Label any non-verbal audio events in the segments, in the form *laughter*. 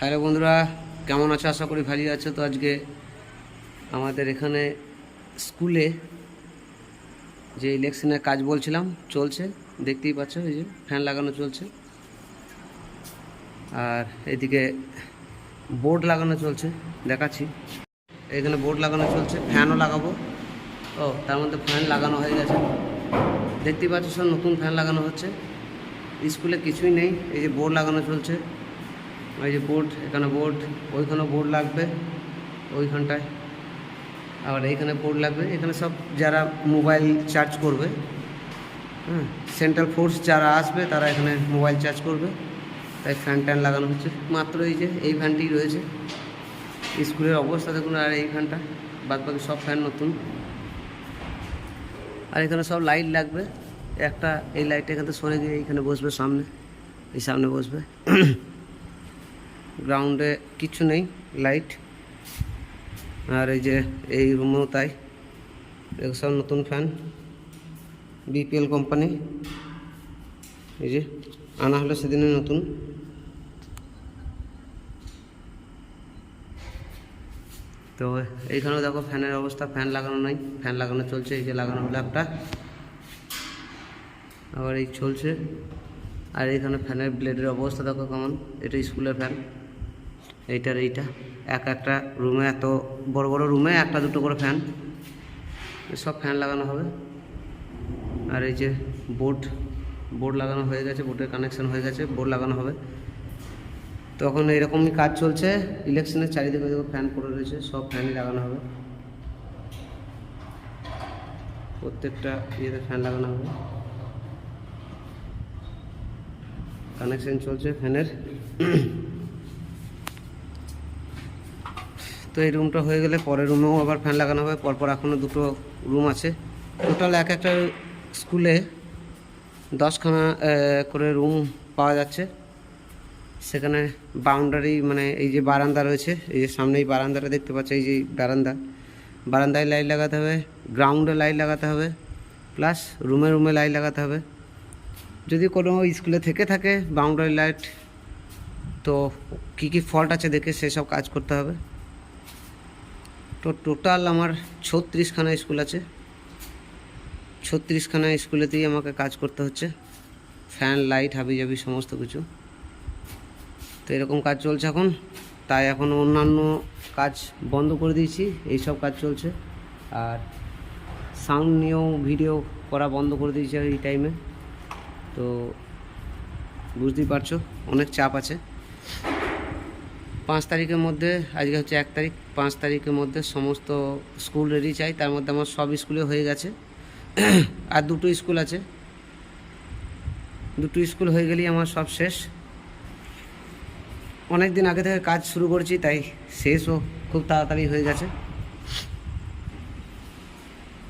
Hello বন্ধুরা, কেমন আছো? আশা করি ভালো আছো। তো আজকে আমাদের এখানে স্কুলে যে ইলেকশনের কাজ বলছিলাম, চলছে। দেখতেই পাচ্ছ, এই যে ফ্যান লাগানো চলছে। আর এদিকে বোর্ড লাগানো চলছে, দেখাচ্ছি। এখানে বোর্ড লাগানো চলছে, ফ্যানও লাগাবো। ও, তার মধ্যে ফ্যান লাগানো হয়ে গেছে। দেখতেই পাচ্ছ, সব নতুন ফ্যান লাগানো হচ্ছে। স্কুলে কিছুই নেই, এই যে বোর্ড লাগানো চলছে। এই যে বোর্ড এখানে বোর্ড ওইখানে বোর্ড লাগবে, ওইখানটায়। আবার এইখানে বোর্ড লাগবে, এখানে সব যারা মোবাইল চার্জ করবে হ্যাঁ সেন্ট্রাল ফোর্স যারা আসবে, তারা এখানে মোবাইল চার্জ করবে। তাই ফ্যান ট্যান লাগানো হচ্ছে। মাত্র এই যে, এই ফ্যানটি রয়েছে। স্কুলের অবস্থা দেখুন, আর এই ফ্যানটা বাদ বাকি সব ফ্যান নতুন। আর এখানে সব লাইট লাগবে। একটা, এই লাইটটা এখান থেকে সরে গিয়ে এইখানে বসবে সামনে। এই সামনে বসবে। গ্রাউন্ডে কিছু নেই লাইট আর এই যে এই রুমেও তাই। সব নতুন ফ্যান বিপিএল কোম্পানি এই যে, আনা হলো সেদিনে নতুন। তো এইখানেও দেখো ফ্যানের অবস্থা, ফ্যান লাগানো নাই। ফ্যান লাগানো চলছে, এই যে লাগানো হলো একটা। আবার এই চলছে। আর এইখানে ফ্যানের ব্লেডের অবস্থা দেখো কেমন। এটা স্কুলের ফ্যান এইটার এইটা। এক একটা রুমে এত বড় বড় রুমে একটা দুটো করে ফ্যান সব ফ্যান লাগানো হবে। আর এই যে বোর্ড বোর্ড লাগানো হয়ে গেছে বোর্ডের কানেকশন হয়ে গেছে বোর্ড লাগানো হবে। তখন এরকমই কাজ চলছে। ইলেকশনের চারিদিকে দেখো ফ্যান পড়ে রয়েছে, সব ফ্যানই লাগানো হবে। প্রত্যেকটা ইয়েতে ফ্যান লাগানো হবে। কানেকশন চলছে ফ্যানের তো এই রুমটা হয়ে গেলে পরের রুমেও আবার ফ্যান লাগানো হবে, পরপর এখনও দুটো রুম আছে। টোটাল এক একটা স্কুলে দশখানা করে রুম পাওয়া যাচ্ছে। সেখানে বাউন্ডারি মানে এই যে বারান্দা রয়েছে, এই যে সামনে এই বারান্দাটা দেখতে পাচ্ছ, এই যে বারান্দা। বারান্দায় লাইট লাগাতে হবে গ্রাউন্ডে লাইট লাগাতে হবে প্লাস রুমে রুমে লাইট লাগাতে হবে। যদি কোনো স্কুলে থেকে থাকে বাউন্ডারি লাইট তো কী কী ফল্ট আছে দেখে সেসব কাজ করতে হবে। তো টোটাল আমার ছত্রিশখানা স্কুল আছে। ছত্রিশখানা স্কুলেতেই আমাকে কাজ করতে হচ্ছে। ফ্যান লাইট হাবি জাবি সমস্ত কিছু। তো এরকম কাজ চলছে এখন। তাই এখন অন্যান্য কাজ বন্ধ করে দিয়েছি। এই সব কাজ চলছে। আর সাউন্ড নিয়েও ভিডিও করা বন্ধ করে দিয়েছি এই টাইমে তো বুঝতেই পারছ, অনেক চাপ আছে। পাঁচ তারিখের মধ্যে, আজকে হচ্ছে এক তারিখ, পাঁচ তারিখের মধ্যে সমস্ত স্কুল রেডি চাই। তার মধ্যে আমার সব স্কুলে হয়ে গেছে। *clears throat* আর দুটো স্কুল আছে। দুটো স্কুল হয়ে গেলেই আমার সব শেষ। অনেক দিন আগে থেকে কাজ শুরু করেছি, তাই শেষও খুব তাড়াতাড়ি হয়ে গেছে।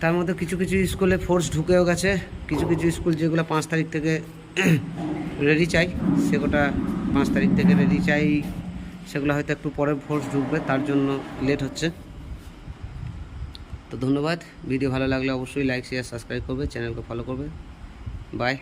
তার মধ্যে কিছু কিছু স্কুলে ফোর্স ঢুকেও গেছে। কিছু কিছু স্কুল যেগুলো পাঁচ তারিখ থেকে *clears throat* রেডি চাই সেগুলোটা পাঁচ তারিখ থেকে রেডি চাই। সেগুলো হয়তো একটু পরে ফোর্স ঢুকবে, তার জন্য লেট হচ্ছে। তো ধন্যবাদ। ভিডিও ভালো লাগলে অবশ্যই লাইক শেয়ার সাবস্ক্রাইব করবে চ্যানেলকে ফলো করবে। বাই